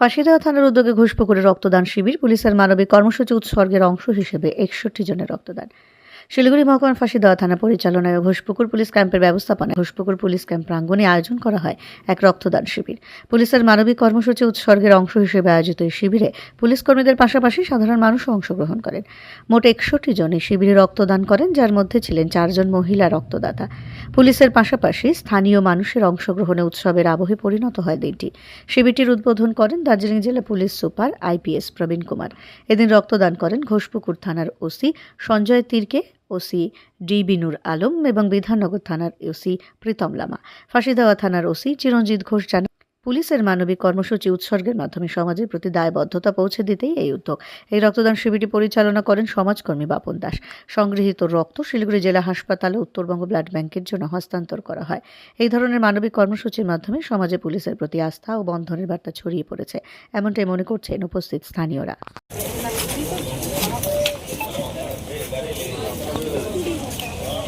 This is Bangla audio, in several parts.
ফাঁসিদেওয়া থানার উদ্যোগে ঘোষপুকুরে রক্তদান শিবির, পুলিশের মানবিক কর্মসূচি উৎসর্গের অংশ হিসেবে একষট্টি জনের রক্তদান। শিলিগুড়ি মহকুমার ফাঁসিদেওয়া থানা পরিচালনায় ঘোষপুকুর পুলিশ ক্যাম্পের ব্যবস্থাপনায় ঘোষপুকুর পুলিশ ক্যাম্প প্রাঙ্গণে আয়োজন করা হয় এক রক্তদান শিবির। পুলিশের মানবিক কর্মসূচি উৎসর্গের অংশ হিসেবে আয়োজিত এই শিবিরে পুলিশ কর্মীদের পাশাপাশি সাধারণ মানুষও অংশগ্রহণ করেন। মোট একষট্টি জন এই শিবিরে রক্তদান করেন, যার মধ্যে ছিলেন চারজন মহিলা রক্তদাতা। পুলিশের পাশাপাশি স্থানীয় মানুষের অংশগ্রহণে উৎসবের আবহে পরিণত হয় দিনটি। শিবিরটির উদ্বোধন করেন দার্জিলিং জেলা police super IPS Prabin Kumar. এদিন রক্তদান করেন ঘোষপুকুর থানার ওসি সঞ্জয় তীরকে ওসি ডি বিনুর আলম এবং বিধাননগর থানার ওসি প্রীতম লামা। ফাঁসিদেওয়া থানার ওসি চিরঞ্জিত ঘোষ জানান, পুলিশের মানবিক কর্মসূচি উৎসর্গের মাধ্যমে সমাজের প্রতি দায়বদ্ধতা পৌঁছে দিতেই এই উদ্যোগ। এই রক্তদান শিবিরটি পরিচালনা করেন সমাজকর্মী বাপন দাস। সংগৃহীত রক্ত শিলিগুড়ি জেলা হাসপাতালে উত্তরবঙ্গ ব্লাড ব্যাংকের জন্য হস্তান্তর করা হয়। এই ধরনের মানবিক কর্মসূচির মাধ্যমে সমাজে পুলিশের প্রতি আস্থা ও বন্ধনের বার্তা ছড়িয়ে পড়েছে, এমনটাই মনে করছেন উপস্থিত স্থানীয়রা।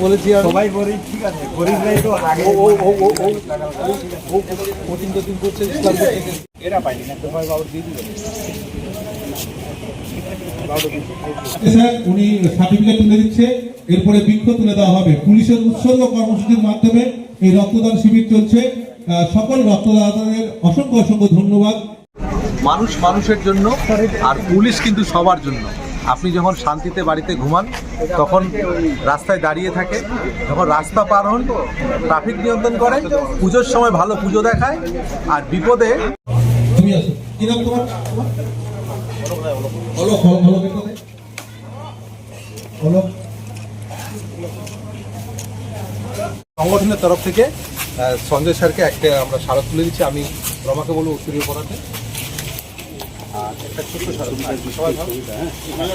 বলেছি সবাই গরিব ঠিক আছে গরিবরাই তো আগে। ও ও ও ও ও। ও কোচিং টোচিং করছে ইসলাম করছে এরা পাইনি না সবাই বাবু দিয়ে দিবে। উনি সার্টিফিকেট তুলে দিচ্ছে এরপরে বৃক্ষ তুলে দেওয়া হবে। পুলিশের উৎসর্গ কর্মসূচির মাধ্যমে এই রক্তদান শিবির চলছে। আহ, সকল রক্তদাতাদের অসংখ্য অসংখ্য ধন্যবাদ। মানুষ মানুষের জন্য আর পুলিশ কিন্তু সবার জন্য। আপনি যখন শান্তিতে বাড়িতে ঘুমান তখন রাস্তায় দাঁড়িয়ে থাকে যখন রাস্তা পার হন ট্রাফিক নিয়ন্ত্রণ করে পুজোর সময় ভালো পুজো দেখায় আর বিপদে তুমি আসো। কি নাম তোমার? তোমার? অলোক অলোক অলোক এটা দে। অলোক সংগঠনের তরফ থেকে আহ, সঞ্জয় স্যারকে একটা আমরা স্মারক তুলে দিচ্ছি। আমি রমাকে বলব উত্তরীয় পড়াতে। আর একটা ছোট্ট স্মারক সবাই ভালো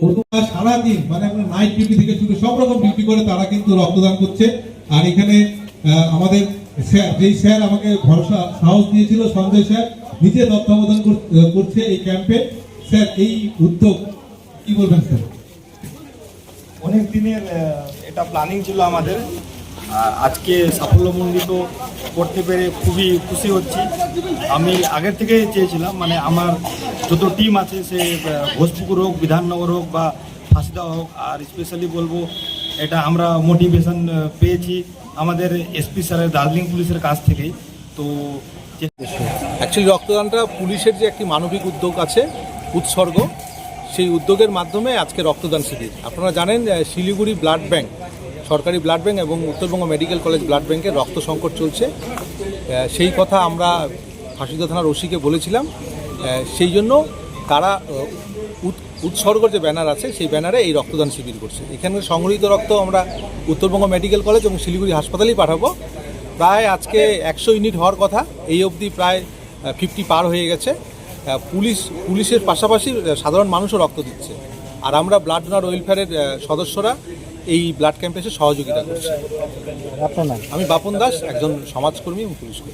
প্রথম সারাদিন মানে আপনার নাইট ডিউটি থেকে শুরু, সব রকম ডিউটি করে তারা কিন্তু রক্তদান করছে। আর এখানে আমাদের স্যার, যেই স্যার আমাকে ভরসা, সাহস দিয়েছিল, সঞ্জয় স্যার, নিজে তত্ত্বাবধান কর- করছে এই ক্যাম্পে স্যার, এই উদ্যোগ, কি বলবেন, স্যার? অনেক দিনের এটা প্ল্যানিং ছিল আমাদের। আজকে সাফল্যমণ্ডিত করতে পেরে খুবই খুশি হচ্ছি। আমি আগের থেকে চেয়েছিলাম মানে আমার যত টিম আছে, সে ঘোষপুকুর হোক, বিধাননগর হোক বা ফাঁসিদা হোক, আর স্পেশালি বলব, এটা আমরা মোটিভেশন পেয়েছি আমাদের এসপি স্যারের দার্জিলিং পুলিশের কাছ থেকেই। তো অ্যাকচুয়ালি রক্তদানটা পুলিশের যে একটি মানবিক উদ্যোগ আছে, উৎসর্গ, সেই উদ্যোগের মাধ্যমে আজকে রক্তদান শিবির। আপনারা জানেন শিলিগুড়ি ব্লাড ব্যাংক, সরকারি ব্লাড ব্যাংক এবং উত্তরবঙ্গ মেডিকেল কলেজ ব্লাড ব্যাংকের রক্ত সংকট চলছে। সেই কথা আমরা ফাঁসিদা থানার ওসিকে বলেছিলাম। সেই জন্য তারা উৎসর্গ যে ব্যানার আছে সেই ব্যানারে এই রক্তদান শিবির করছে। এখানে সংগৃহীত রক্ত আমরা উত্তরবঙ্গ মেডিকেল কলেজ এবং শিলিগুড়ি হাসপাতালেই পাঠাবো। প্রায় আজকে একশো ইউনিট হওয়ার কথা এই অবধি প্রায় ফিফটি পার হয়ে গেছে। পুলিশ পুলিশের পাশাপাশি সাধারণ মানুষও রক্ত দিচ্ছে। আর আমরা ব্লাড ডোনার ওয়েলফেয়ারের সদস্যরা এই ব্লাড ক্যাম্পে এসে সহযোগিতা করছি। আমি বাপন দাস একজন সমাজকর্মী এবং পুলিশ কর্মী।